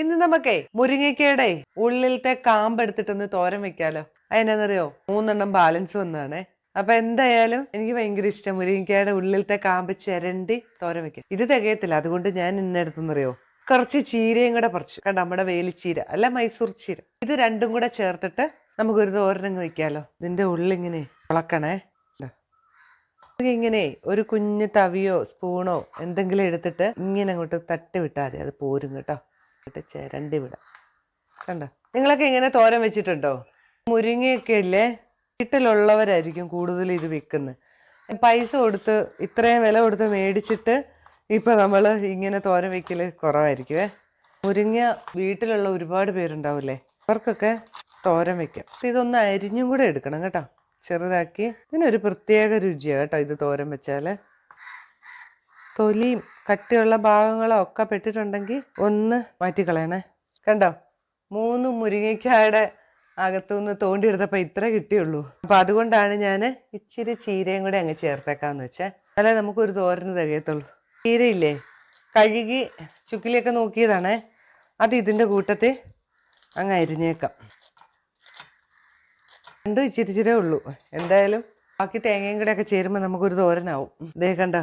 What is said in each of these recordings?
ഇന്ന് നമുക്കേ മുരിങ്ങയ്ക്കയുടെ ഉള്ളിലത്തെ കാമ്പ് എടുത്തിട്ടൊന്ന് തോരൻ വെക്കാലോ. അതിനെന്നറിയോ മൂന്നെണ്ണം ബാലൻസ് വന്നതാണേ. അപ്പൊ എന്തായാലും എനിക്ക് ഭയങ്കര ഇഷ്ടം മുരിങ്ങയ്ക്കയുടെ ഉള്ളിലത്തെ കാമ്പ് ചിരണ്ടി തോരൻ വെക്കും ഇത് തികയത്തില്ല. അതുകൊണ്ട് ഞാൻ ഇന്നെടുത്തെന്നറിയോ കുറച്ച് ചീരയും കൂടെ പറിച്ചു. കണ്ട? നമ്മുടെ വേലിച്ചീര. അല്ല മൈസൂർ ചീര. ഇത് രണ്ടും കൂടെ ചേർത്തിട്ട് നമുക്കൊരു തോരനങ്ങ് വെക്കാലോ. ഇതിന്റെ ഉള്ളിങ്ങനെ ഇളക്കണേ. ഇങ്ങനെ ഒരു കുഞ്ഞു തവിയോ സ്പൂണോ എന്തെങ്കിലും എടുത്തിട്ട് ഇങ്ങനെ അങ്ങോട്ട് തട്ടി വിട്ടാൽ മതി. അത് പോരും കേട്ടോ. എന്നിട്ട് ചിരണ്ടി വിടാം. കണ്ടോ? നിങ്ങളൊക്കെ ഇങ്ങനെ തോരൻ വെച്ചിട്ടുണ്ടോ? മുരിങ്ങയൊക്കെ ഇല്ലേ? വീട്ടിലുള്ളവരായിരിക്കും കൂടുതൽ ഇത് വിൽക്കുന്നത്. പൈസ കൊടുത്ത് ഇത്രയും വില കൊടുത്ത് മേടിച്ചിട്ട് ഇപ്പം നമ്മൾ ഇങ്ങനെ തോരൻ വെക്കൽ കുറവായിരിക്കുമേ മുരിങ്ങ വീട്ടിലുള്ള ഒരുപാട് പേരുണ്ടാവില്ലേ? അവർക്കൊക്കെ തോരൻ വെക്കാം. ഇതൊന്ന് അരിഞ്ഞും കൂടെ എടുക്കണം കേട്ടോ. ചെറുതാക്കി. ഇതിനൊരു പ്രത്യേക രുചിയാണ് കേട്ടോ ഇത് തോരൻ വെച്ചാൽ തൊലിയും കട്ടിയുള്ള ഭാഗങ്ങളോ ഒക്കെ പെട്ടിട്ടുണ്ടെങ്കിൽ ഒന്ന് മാറ്റിക്കളയണേ. കണ്ടോ? മൂന്ന് മുരിങ്ങയ്ക്കായുടെ അകത്തുനിന്ന് തോണ്ടിയെടുത്തപ്പോൾ ഇത്ര കിട്ടിയുള്ളൂ. അപ്പം അതുകൊണ്ടാണ് ഞാൻ ഇച്ചിരി ചീരയും കൂടെ അങ്ങ് ചേർത്തേക്കാന്ന് വെച്ചേ. അല്ലെ നമുക്കൊരു തോരന് തികയത്തുള്ളൂ. ചീരയില്ലേ? കഴുകി ചുക്കിലൊക്കെ നോക്കിയതാണേ. അത് ഇതിന്റെ കൂട്ടത്തിൽ അങ്ങ് അരിഞ്ഞേക്കാം. രണ്ടും ഇച്ചിരി ഇച്ചിരേ ഉള്ളൂ. എന്തായാലും ബാക്കി തേങ്ങയും കൂടെ ഒക്കെ ചേരുമ്പോൾ നമുക്കൊരു തോരനാവും. ദേ കണ്ട?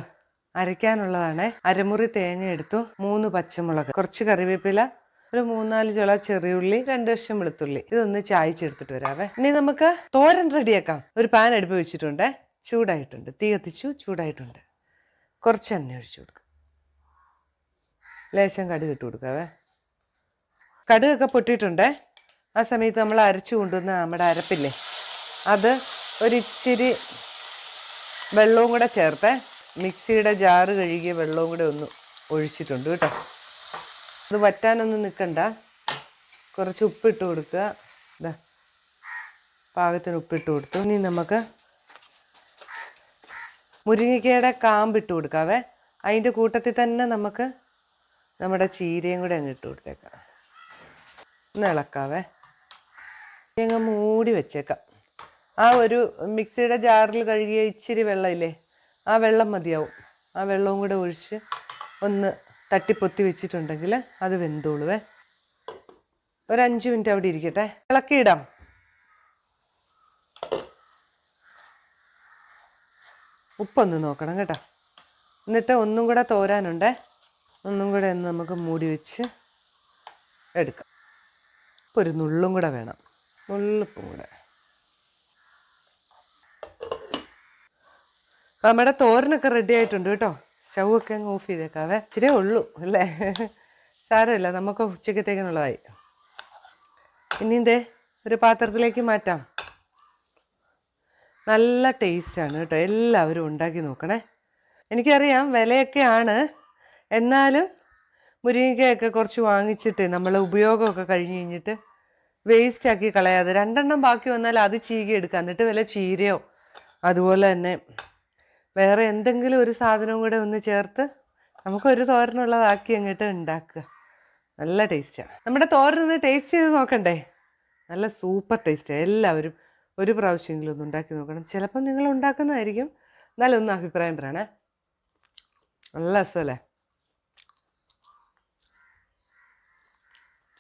അരയ്ക്കാനുള്ളതാണ്. അരമുറി തേങ്ങ എടുത്തു മൂന്ന് പച്ചമുളക് കുറച്ച് കറിവേപ്പില ഒരു മൂന്നാൽ ചുള ചെറിയുള്ളി രണ്ട് വർഷം വെളുത്തുള്ളി. ഇതൊന്ന് ചായച്ചെടുത്തിട്ട് വരാവേ. ഇനി നമുക്ക് തോരൻ റെഡിയാക്കാം. ഒരു പാൻ അടുപ്പ് വെച്ചിട്ടുണ്ട്. ചൂടായിട്ടുണ്ട്. തീ കത്തിച്ചു ചൂടായിട്ടുണ്ട്. കുറച്ച് എണ്ണ ഒഴിച്ചു കൊടുക്കുക ലേശം കടുക് ഇട്ട് കൊടുക്കാവേ. കടുകൊക്കെ പൊട്ടിയിട്ടുണ്ട്. ആ സമയത്ത് നമ്മൾ അരച്ചു കൊണ്ടുവന്ന നമ്മുടെ അരപ്പില്ലേ അത് ഒരിച്ചിരി വെള്ളവും കൂടെ ചേർത്ത് മിക്സിയുടെ ജാറ് കഴുകിയ വെള്ളവും കൂടെ ഒന്ന് ഒഴിച്ചിട്ടുണ്ട് കേട്ടോ. അത് വറ്റാനൊന്നും നിൽക്കണ്ട കുറച്ച് ഉപ്പിട്ട് കൊടുക്കുക. ഇതാ പാകത്തിന് ഉപ്പിട്ട് കൊടുത്തു. ഇനി നമുക്ക് മുരിങ്ങയ്ക്കയുടെ കാമ്പിട്ട് കൊടുക്കാവേ. അതിന്റെ കൂട്ടത്തിൽ തന്നെ നമുക്ക് നമ്മുടെ ചീരയും കൂടെ അങ്ങ് ഇട്ട് കൊടുത്തേക്കാം. ഒന്ന് ഇളക്കാവേ. അങ്ങ് മൂടി വെച്ചേക്കാം. ആ ഒരു മിക്സിയുടെ ജാറിൽ കഴുകിയ ഇച്ചിരി വെള്ളമില്ലേ? ആ വെള്ളം മതിയാവും. ആ വെള്ളവും കൂടെ ഒഴിച്ച് ഒന്ന് തട്ടിപ്പൊത്തി വെച്ചിട്ടുണ്ടെങ്കിൽ അത് വെന്തോളുവേ. ഒരു അഞ്ച് മിനിറ്റ് അവിടെ ഇരിക്കട്ടെ. ഇളക്കിയിടാം. ഉപ്പൊന്ന് നോക്കണം കേട്ടോ. എന്നിട്ട് ഒന്നും കൂടെ തോരാനുണ്ടേ. ഒന്നും കൂടെ ഒന്ന് നമുക്ക് മൂടി വെച്ച് എടുക്കാം. ഒരു നുള്ളും കൂടെ വേണം. നുള്ളുപ്പും കൂടെ. നമ്മുടെ തോരനൊക്കെ റെഡി ആയിട്ടുണ്ട് കേട്ടോ. സ്റ്റൗവൊക്കെ അങ്ങ് ഓഫ് ചെയ്തേക്കാവേ. ഇച്ചിരി ഉള്ളൂ അല്ലേ? സാരമില്ല നമുക്ക് ഉച്ചക്കത്തേക്കിനുള്ളതായി. ഇനി എന്തേ? ഒരു പാത്രത്തിലേക്ക് മാറ്റാം. നല്ല ടേസ്റ്റാണ് കേട്ടോ. എല്ലാവരും ഉണ്ടാക്കി നോക്കണേ. എനിക്കറിയാം വിലയൊക്കെയാണ്. എന്നാലും മുരിങ്ങയ്ക്കയൊക്കെ കുറച്ച് വാങ്ങിച്ചിട്ട് നമ്മൾ ഉപയോഗമൊക്കെ കഴിഞ്ഞ് കഴിഞ്ഞിട്ട് വേസ്റ്റ് ആക്കി കളയാതെ രണ്ടെണ്ണം ബാക്കി വന്നാൽ അത് ചീകി എടുക്കുക എന്നിട്ട് വല്ല ചീരയോ അതുപോലെ തന്നെ വേറെ എന്തെങ്കിലും ഒരു സാധനവും കൂടെ ഒന്ന് ചേർത്ത് നമുക്കൊരു തോരനുള്ളതാക്കി അങ്ങോട്ട് ഉണ്ടാക്കുക. നല്ല ടേസ്റ്റാണ് നമ്മുടെ തോരൻ ഒന്ന് ടേസ്റ്റ് ചെയ്ത് നോക്കണ്ടേ? നല്ല സൂപ്പർ ടേസ്റ്റാണ് എല്ലാവരും ഒരു പ്രാവശ്യമെങ്കിലും ഒന്ന് ഉണ്ടാക്കി നോക്കണം. ചിലപ്പം നിങ്ങൾ ഉണ്ടാക്കുന്നതായിരിക്കും. എന്നാലും ഒന്ന് അഭിപ്രായം പറയണേ. നല്ല രസമല്ലേ?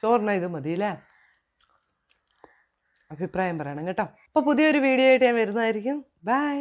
ചോറിന ഇത് മതിയല്ലേ? അഭിപ്രായം പറയണം കേട്ടോ. അപ്പോൾ പുതിയൊരു വീഡിയോ ആയിട്ട് ഞാൻ വരുന്നതായിരിക്കും. ബൈ